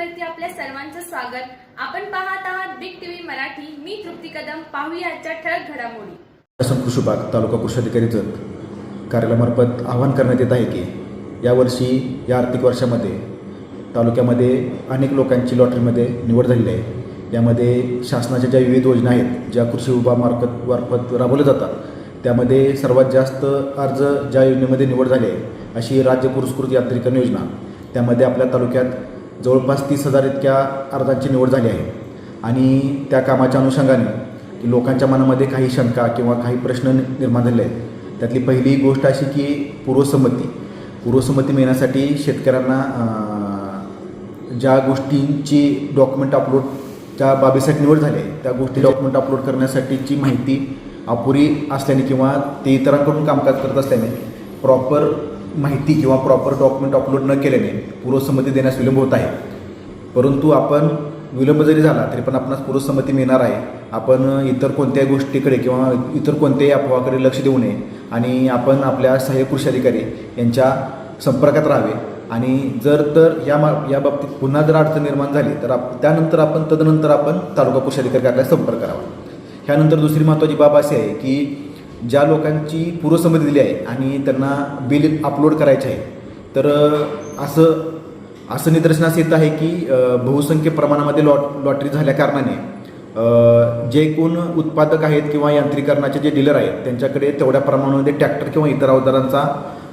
सर्वांचं स्वागत. आपण पाहत आहात बिग टीव्ही मराठी. मी तृप्ती कदम. पाहूया आजच्या ठळक घडामोडी. शासन कृषी विभाग तालुका कृषी अधिकारी जत कार्यालयामार्फत आवाहन करण्यात येत आहे की यावर्षी या आर्थिक वर्षामध्ये तालुक्यामध्ये अनेक लोकांची लॉटरीमध्ये निवड झालेली आहे. यामध्ये शासनाच्या ज्या विविध योजना आहेत ज्या कृषी विभागामार्फत मार्फत राबवल्या जातात त्यामध्ये सर्वात जास्त अर्ज ज्या योजनेमध्ये निवड झाली आहे अशी राज्य पुरस्कृत यांत्रिकरण योजना त्यामध्ये आपल्या तालुक्यात जवळपास तीस हजार इतक्या अर्जांची निवड झाली आहे. आणि त्या कामाच्या अनुषंगाने लोकांच्या मनामध्ये काही शंका किंवा काही प्रश्न निर्माण झाले आहेत. त्यातली पहिली गोष्ट अशी की पूर्वसंमती. पूर्वसंमती मिळण्यासाठी शेतकऱ्यांना ज्या गोष्टींची डॉक्युमेंट अपलोड त्या बाबीसाठी निवड झाली आहे त्या गोष्टी डॉक्युमेंट अपलोड करण्यासाठीची माहिती अपुरी असल्याने किंवा ते इतरांकडून कामकाज करत असल्याने प्रॉपर माहिती किंवा प्रॉपर डॉक्युमेंट अपलोड न केल्याने पूर्वसंमती देण्यास विलंब होत आहे. परंतु आपण विलंब जरी झाला तरी पण आपणास पूर्वसंमती मिळणार आहे. आपण इतर कोणत्याही गोष्टीकडे किंवा इतर कोणत्याही अफवाकडे लक्ष देऊ नये आणि आपण आपल्या सहाय्यक कृषी अधिकारी यांच्या संपर्कात राहावे. आणि जर तर या मा या बाबतीत पुन्हा जर अडचण निर्माण झाली तर आप त्यानंतर आपण तदनंतर आपण तालुका कृषी अधिकारी कार्यालयात संपर्क करावा. ह्यानंतर दुसरी महत्त्वाची बाब अशी आहे की ज्या लोकांची पूर्वसंमती दिली आहे आणि त्यांना बिल अपलोड करायचे आहे तर असं असं निदर्शनास येत आहे की बहुसंख्य प्रमाणामध्ये लॉट लॉटरी झाल्याकारणाने जे कोण उत्पादक आहेत किंवा यांत्रिकरणाचे जे डीलर आहेत त्यांच्याकडे तेवढ्या प्रमाणामध्ये ट्रॅक्टर किंवा इतर अवजारांचा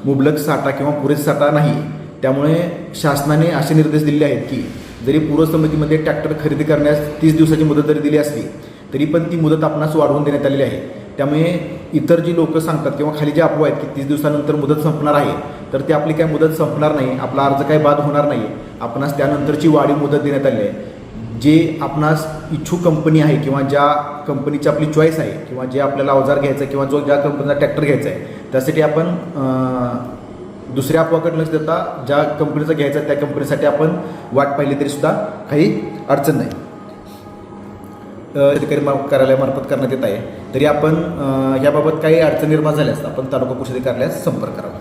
मुबलक साठा किंवा पुरेसा साठा नाही. त्यामुळे शासनाने असे निर्देश दिले आहेत की जरी पूर्वसमितीमध्ये ट्रॅक्टर खरेदी करण्यास तीस दिवसाची मुदत जरी दिली असली तरी पण ती मुदत आपणास वाढवून देण्यात आलेली आहे. त्यामुळे इतर जी लोक सांगतात किंवा खाली जे अफवा आहेत की तीस दिवसानंतर मुदत संपणार आहे तर ती आपली काय मुदत संपणार नाही आपला अर्ज काय बाद होणार नाही. आपणास त्यानंतरची वाढीव मुदत देण्यात आली आहे. जे आपणास इच्छुक कंपनी आहे किंवा ज्या कंपनीची आपली चॉईस आहे किंवा जे आपल्याला अवजार घ्यायचं आहे किंवा जो ज्या कंपनीचा ट्रॅक्टर घ्यायचा आहे त्यासाठी आपण दुसऱ्या अफवाकडे लक्ष देता. ज्या कंपनीचा घ्यायचा आहे त्या कंपनीसाठी आपण वाट पाहिली तरीसुद्धा काही अडचण नाही. अधिकारी मा- कार्यालयामार्फत करण्यात येत आहे. तरी आपण याबाबत काही अडचण निर्माण झाल्यास आपण तालुका कृषी अधिकारी संपर्क करावा.